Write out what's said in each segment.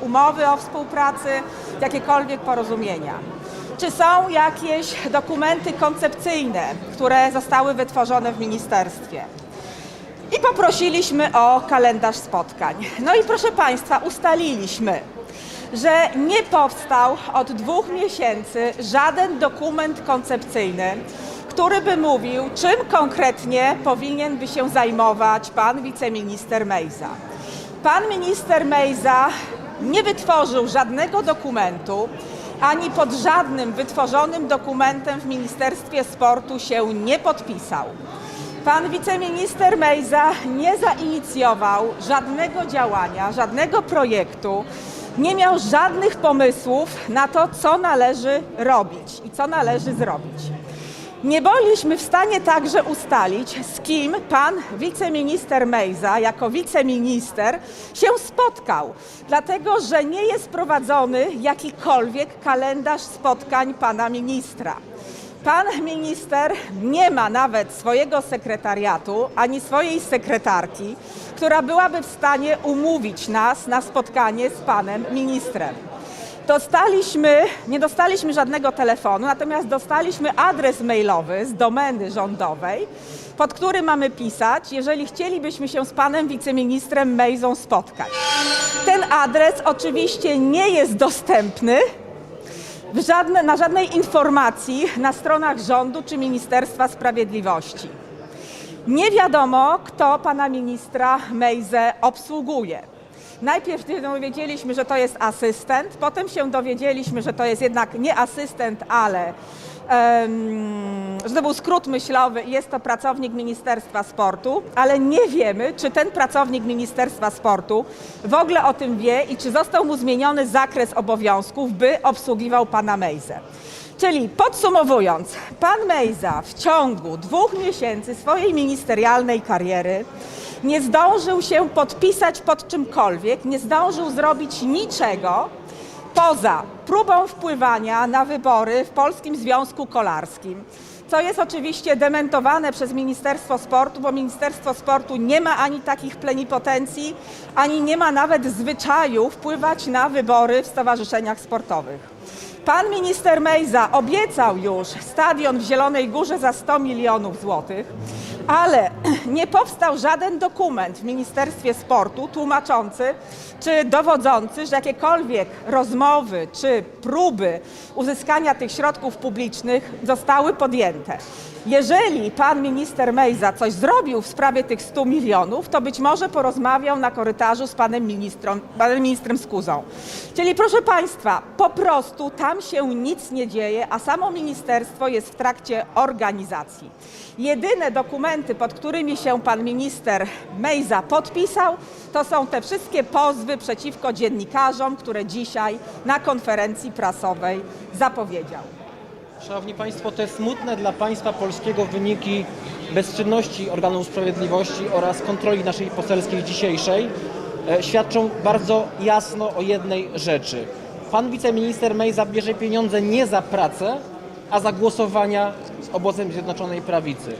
umowy o współpracy, jakiekolwiek porozumienia. Czy są jakieś dokumenty koncepcyjne, które zostały wytworzone w ministerstwie? I poprosiliśmy o kalendarz spotkań. No i proszę Państwa, ustaliliśmy, że nie powstał od dwóch miesięcy żaden dokument koncepcyjny, który by mówił, czym konkretnie powinien by się zajmować pan wiceminister Mejza. Pan minister Mejza nie wytworzył żadnego dokumentu, ani pod żadnym wytworzonym dokumentem w Ministerstwie Sportu się nie podpisał. Pan wiceminister Mejza nie zainicjował żadnego działania, żadnego projektu, nie miał żadnych pomysłów na to, co należy robić i co należy zrobić. Nie byliśmy w stanie także ustalić, z kim pan wiceminister Mejza jako wiceminister się spotkał, dlatego że nie jest prowadzony jakikolwiek kalendarz spotkań pana ministra. Pan minister nie ma nawet swojego sekretariatu ani swojej sekretarki, która byłaby w stanie umówić nas na spotkanie z panem ministrem. Dostaliśmy, nie dostaliśmy żadnego telefonu, natomiast dostaliśmy adres mailowy z domeny rządowej, pod który mamy pisać, jeżeli chcielibyśmy się z panem wiceministrem Mejzą spotkać. Ten adres oczywiście nie jest dostępny żadne, na żadnej informacji na stronach rządu czy Ministerstwa Sprawiedliwości. Nie wiadomo, kto pana ministra Mejzę obsługuje. Najpierw dowiedzieliśmy, że to jest asystent, potem się dowiedzieliśmy, że to jest jednak nie asystent, ale że to był skrót myślowy i jest to pracownik Ministerstwa Sportu, ale nie wiemy, czy ten pracownik Ministerstwa Sportu w ogóle o tym wie i czy został mu zmieniony zakres obowiązków, by obsługiwał pana Mejzę. Czyli podsumowując, pan Mejza w ciągu dwóch miesięcy swojej ministerialnej kariery nie zdążył się podpisać pod czymkolwiek, nie zdążył zrobić niczego poza próbą wpływania na wybory w Polskim Związku Kolarskim. Co jest oczywiście dementowane przez Ministerstwo Sportu, bo Ministerstwo Sportu nie ma ani takich plenipotencji, ani nie ma nawet zwyczaju wpływać na wybory w stowarzyszeniach sportowych. Pan minister Mejza obiecał już stadion w Zielonej Górze za 100 milionów złotych, ale nie powstał żaden dokument w Ministerstwie Sportu tłumaczący czy dowodzący, że jakiekolwiek rozmowy czy próby uzyskania tych środków publicznych zostały podjęte. Jeżeli pan minister Mejza coś zrobił w sprawie tych 100 milionów, to być może porozmawiał na korytarzu z panem ministrem, panem ministrem Skuzą. Czyli proszę państwa, po prostu tam się nic nie dzieje, a samo ministerstwo jest w trakcie organizacji. Jedyne dokumenty, pod którymi się pan minister Mejza podpisał, to są te wszystkie pozwy przeciwko dziennikarzom, które dzisiaj na konferencji prasowej zapowiedział. Szanowni Państwo, te smutne dla państwa polskiego wyniki bezczynności organów sprawiedliwości oraz kontroli naszej poselskiej dzisiejszej e, świadczą bardzo jasno o jednej rzeczy. Pan wiceminister Mejza bierze pieniądze nie za pracę, a za głosowania z obozem Zjednoczonej Prawicy.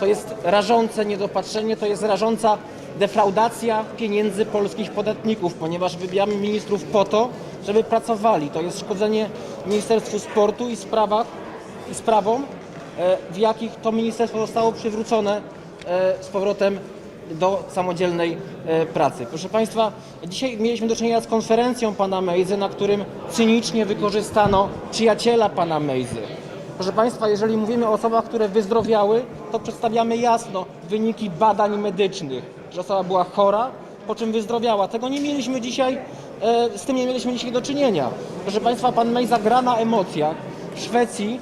To jest rażące niedopatrzenie, to jest rażąca defraudacja pieniędzy polskich podatników, ponieważ wybieramy ministrów po to, żeby pracowali. To jest szkodzenie Ministerstwu Sportu i sprawach i sprawom, e, w jakich to ministerstwo zostało przywrócone e, z powrotem do samodzielnej e, pracy. Proszę Państwa, dzisiaj mieliśmy do czynienia z konferencją pana Mejzy, na którym cynicznie wykorzystano przyjaciela pana Mejzy. Proszę Państwa, jeżeli mówimy o osobach, które wyzdrowiały, to przedstawiamy jasno wyniki badań medycznych, że osoba była chora, po czym wyzdrowiała. Tego nie mieliśmy dzisiaj, z tym nie mieliśmy dzisiaj do czynienia. Proszę Państwa, pan Mejza gra na emocjach. W Szwecji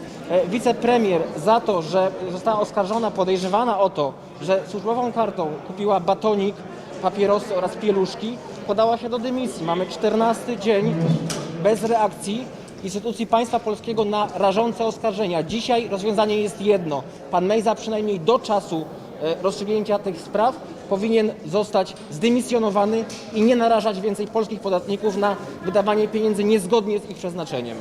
wicepremier za to, że została oskarżona, podejrzewana o to, że służbową kartą kupiła batonik, papierosy oraz pieluszki, podała się do dymisji. Mamy 14 dzień bez reakcji instytucji państwa polskiego na rażące oskarżenia. Dzisiaj rozwiązanie jest jedno. Pan Mejza przynajmniej do czasu e, rozstrzygnięcia tych spraw powinien zostać zdymisjonowany i nie narażać więcej polskich podatników na wydawanie pieniędzy niezgodnie z ich przeznaczeniem.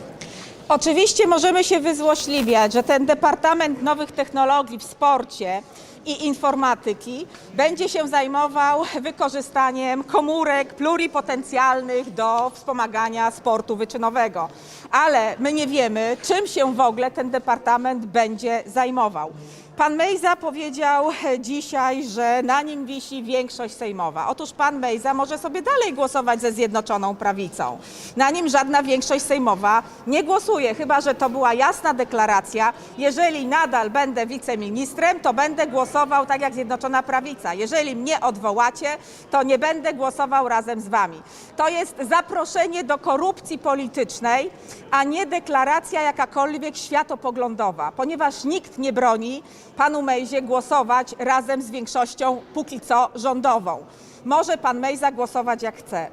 Oczywiście możemy się wyzłośliwiać, że ten Departament Nowych Technologii w Sporcie i Informatyki będzie się zajmował wykorzystaniem komórek pluripotencjalnych do wspomagania sportu wyczynowego. Ale my nie wiemy, czym się w ogóle ten departament będzie zajmował. Pan Mejza powiedział dzisiaj, że na nim wisi większość sejmowa. Otóż pan Mejza może sobie dalej głosować ze Zjednoczoną Prawicą. Na nim żadna większość sejmowa nie głosuje, chyba że to była jasna deklaracja. Jeżeli nadal będę wiceministrem, to będę głosował tak jak Zjednoczona Prawica. Jeżeli mnie odwołacie, to nie będę głosował razem z wami. To jest zaproszenie do korupcji politycznej, a nie deklaracja jakakolwiek światopoglądowa, ponieważ nikt nie broni panu Mejzie głosować razem z większością póki co rządową. Może pan Mejza głosować jak chce.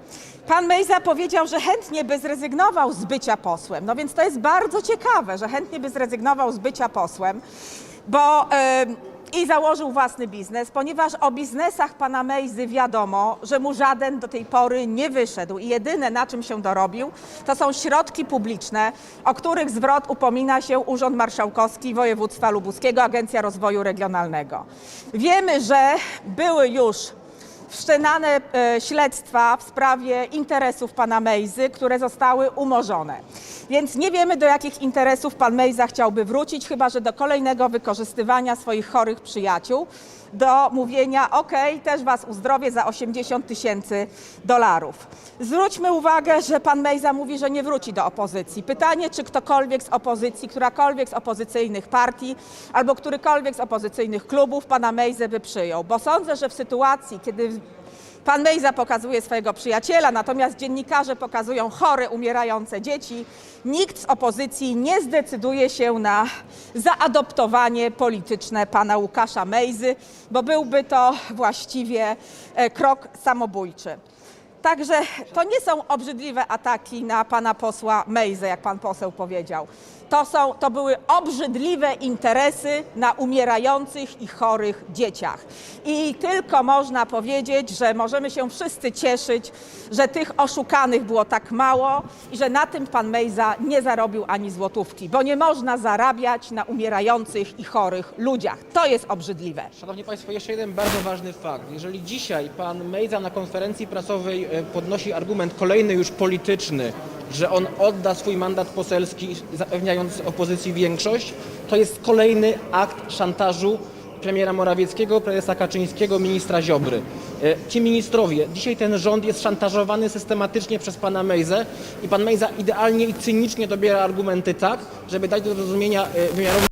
Pan Mejza powiedział, że chętnie by zrezygnował z bycia posłem. No więc to jest bardzo ciekawe, że chętnie by zrezygnował z bycia posłem, bo em, i założył własny biznes, ponieważ o biznesach pana Mejzy wiadomo, że mu żaden do tej pory nie wyszedł i jedyne na czym się dorobił, to są środki publiczne, o których zwrot upomina się Urząd Marszałkowski Województwa Lubuskiego, Agencja Rozwoju Regionalnego. Wiemy, że były już wszczynane e, śledztwa w sprawie interesów pana Mejzy, które zostały umorzone. Więc nie wiemy, do jakich interesów pan Mejza chciałby wrócić, chyba że do kolejnego wykorzystywania swoich chorych przyjaciół, do mówienia, ok, też was uzdrowię za 80 tysięcy dolarów. Zwróćmy uwagę, że pan Mejza mówi, że nie wróci do opozycji. Pytanie, czy ktokolwiek z opozycji, którakolwiek z opozycyjnych partii albo którykolwiek z opozycyjnych klubów pana Mejzę by przyjął. Bo sądzę, że w sytuacji, kiedy Pan Mejza pokazuje swojego przyjaciela, natomiast dziennikarze pokazują chore, umierające dzieci. Nikt z opozycji nie zdecyduje się na zaadoptowanie polityczne pana Łukasza Mejzy, bo byłby to właściwie e, krok samobójczy. Także to nie są obrzydliwe ataki na pana posła Mejzę, jak pan poseł powiedział. To, są, to były obrzydliwe interesy na umierających i chorych dzieciach. I tylko można powiedzieć, że możemy się wszyscy cieszyć, że tych oszukanych było tak mało i że na tym pan Mejza nie zarobił ani złotówki, bo nie można zarabiać na umierających i chorych ludziach. To jest obrzydliwe. Szanowni Państwo, jeszcze jeden bardzo ważny fakt. Jeżeli dzisiaj pan Mejza na konferencji prasowej e, podnosi argument kolejny już polityczny, że on odda swój mandat poselski, zapewniając opozycji większość, to jest kolejny akt szantażu premiera Morawieckiego, prezesa Kaczyńskiego, ministra Ziobry. E, Ci ministrowie, dzisiaj ten rząd jest szantażowany systematycznie przez pana Mejzę i pan Mejza idealnie i cynicznie dobiera argumenty tak, żeby dać do zrozumienia e, wymiarowi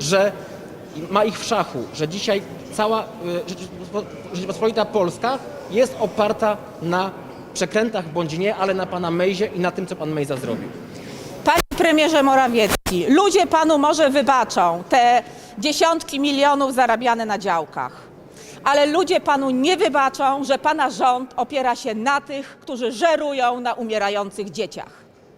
że ma ich w szachu, że dzisiaj cała y, Rzeczypospolita Polska jest oparta na przekrętach bądź nie, ale na pana Mejzie i na tym, co pan Mejza zrobił. Panie premierze Morawiecki, ludzie panu może wybaczą te dziesiątki milionów zarabiane na działkach, ale ludzie panu nie wybaczą, że pana rząd opiera się na tych, którzy żerują na umierających dzieciach.